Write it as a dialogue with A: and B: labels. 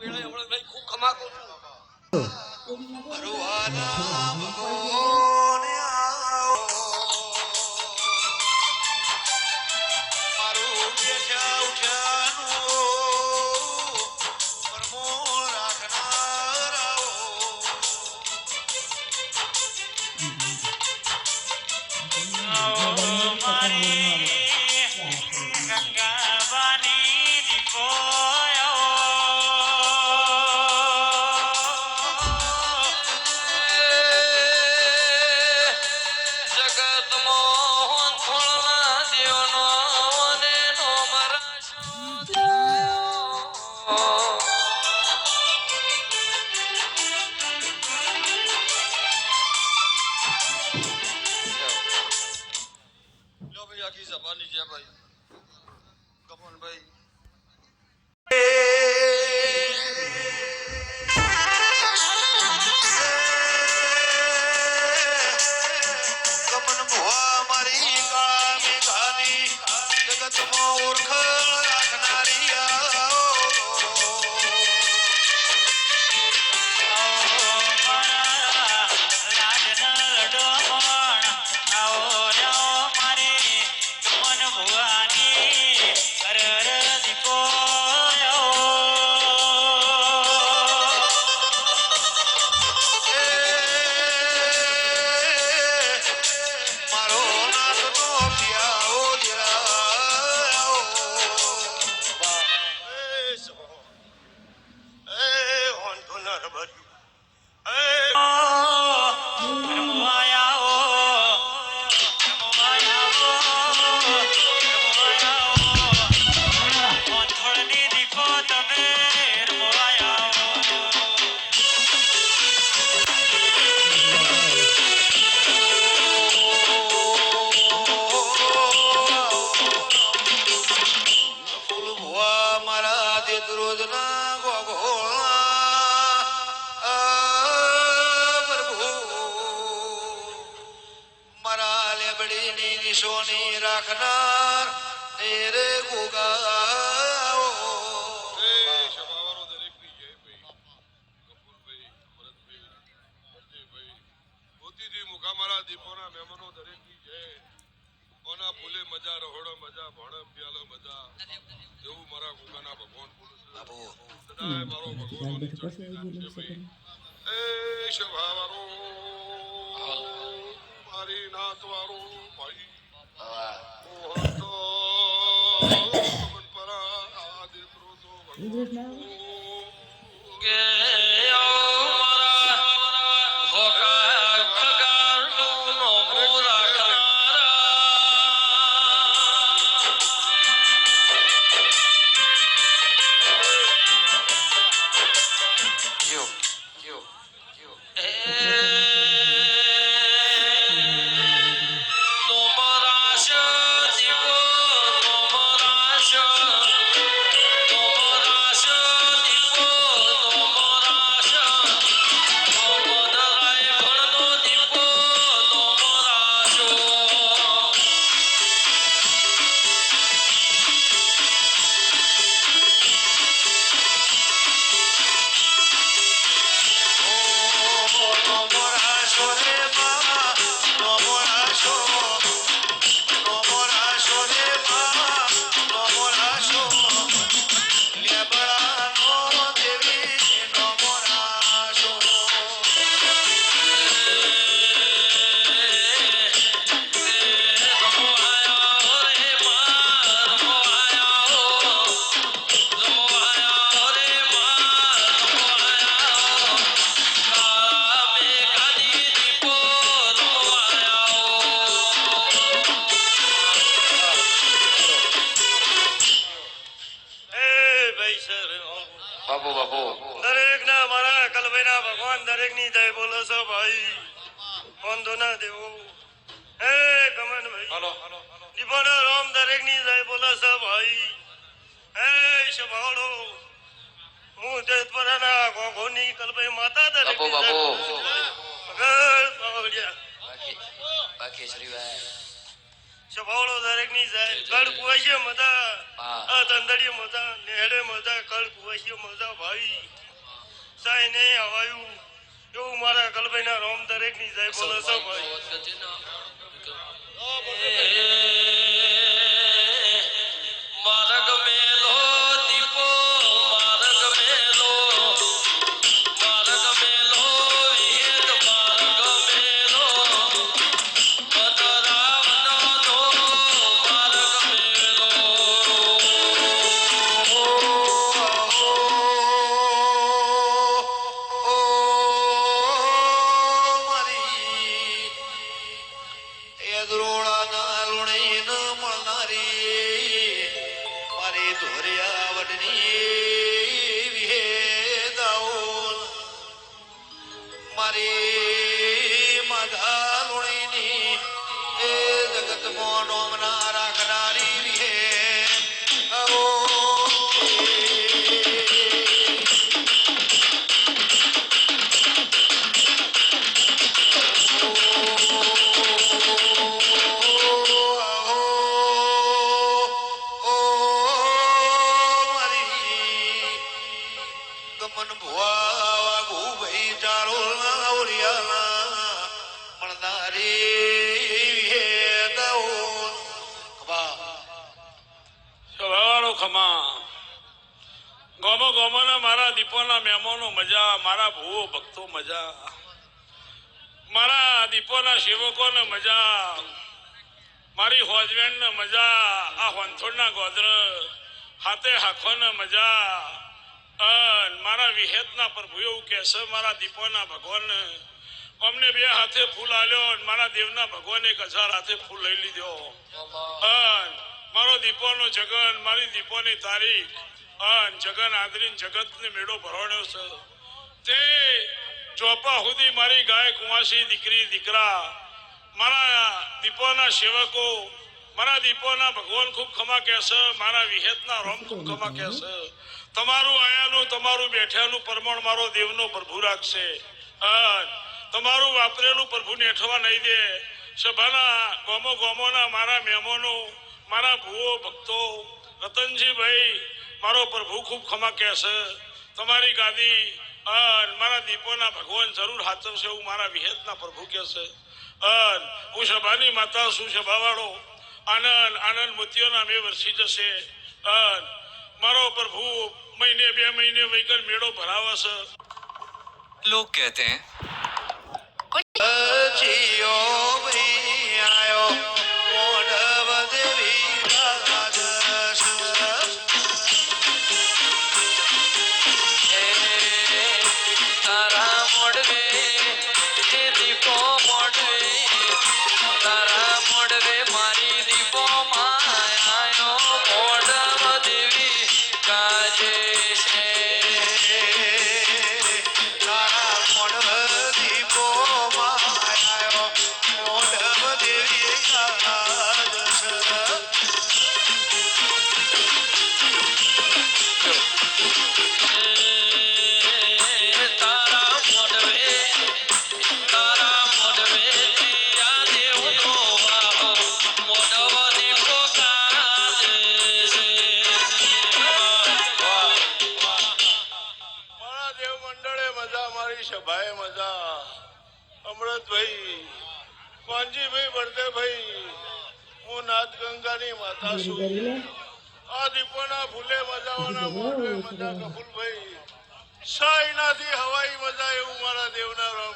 A: વેળાએ હમણાં ભાઈ ખૂબ ખમાકો
B: ભરવાના
A: લો ભાઈ આખી સભાની છે ભાઈ કમલભાઈ
B: ગમન ભુવા મારી કાળા મેઘાની જગતમાં ઓળખ Merhaba'n મારા નિશોની રાખનાર એ રે ગોગાઓ.
C: મારા દીપોના મહેમાનો દરેકની જય. કોના ફૂલે મજા રહોડો મજા ભણે પ્યાલો મજા. એવું મારા ગુગાના ભગવાન બોલું સદાય મારો ભગવાન એ મારી નાત વારો ભાઈ મોહન તો મન પરા આદિ ક્રોધો ભગવાન
D: ની જય બોલો છો ભાઈ. વાંધો ના દેવો. હે ગમન ભાઈ દીપોનો રામ દરેકની જય બોલો છો ભાઈ. હે શભાળો હું તેજપરાના ગોગોની કલ્પે માતા દરેક
B: બાપુ,
D: ની જય
B: બાપુ.
D: બોલું છું. મગર પાવડિયા
B: બાકી શ્રીભાઈ
D: શભાળો દરેકની જય. કળ કુવાય
B: મજા.
D: આ તંદડી મજા. નેહડે મજા. કળ કુવાસીઓ મજા ભાઈ. સાઈ નહીં હવાયું. એવું મારા કલભાઈના રોમ દરેકની જય બોલો છો ભાઈ.
B: the
E: morning. ખમા. ગોમો ગોમોના મારા દીપોના મહેમાનો મજા મારા ભૂવો ભક્તો મજા. મારા દીપોના સેવકોને મજા. મારી હોજવેણને મજા. આ હોંથોડના ગોદર હાથે હાખોને મજા. અન મારા વિહેતના પ્રભુ એવું કહેશે મારા દીપોના ભગવાન અમને બે હાથે ફૂલ આલ્યો અને મારા દેવના ભગવાન એક હજાર હાથે ફૂલ લઈ લીધો. અન મારો દીપોનો જગન, મારી દીપોની તારીખ, અન જગન આદરીન જગતને મેળો ભરવાડ્યો છે. તે ચોપા સુધી મારી ગાય કુંવાસી દીકરી, દીકરા, મારા દીપોના સેવકો, મારા દીપોના ભગવાન ખૂબ ખમા કહેશે મારા વિહેતના રોમ ખૂબ ખમા કહેશે તમારું આયાનું, તમારું બેઠેલું પરમણ મારો દેવનો પ્રભુ રાખશે. તમારું વાપરેલું પ્રભુ નેઠવા નહીં દે. સભાના ગોમો ગોમોના મારા મહેમાનો મારા ભૂવો, ભક્તો, રતનજીભાઈ, મારો પ્રભુ ખૂબ ખમા કહેશે. તમારી ગાદી અન મારા દીપોના ભગવાન જરૂર હાથવશે એવું મારા વિહેતના પ્રભુ કહેશે. અન હું સભાની માતા છું સભાવાળો આનંદ આનંદ મોતીઓના મેં વરસી જશે. અન મારો પ્રભુ મહિને, બે મહિને વૈકલ મેળો ભરાવે છે
C: लोग
E: મજા મારી સભાએ મજા. અમૃતભાઈ કોંજીભાઈ બળદેવભાઈ હું નાથ ગંગાની માતા છું. આ દીપોના ફૂલે મજાવાના મોઢે મજા કપૂરભાઈ. સાઈનાથી હવાઈ મજા એવું મારા દેવના રામ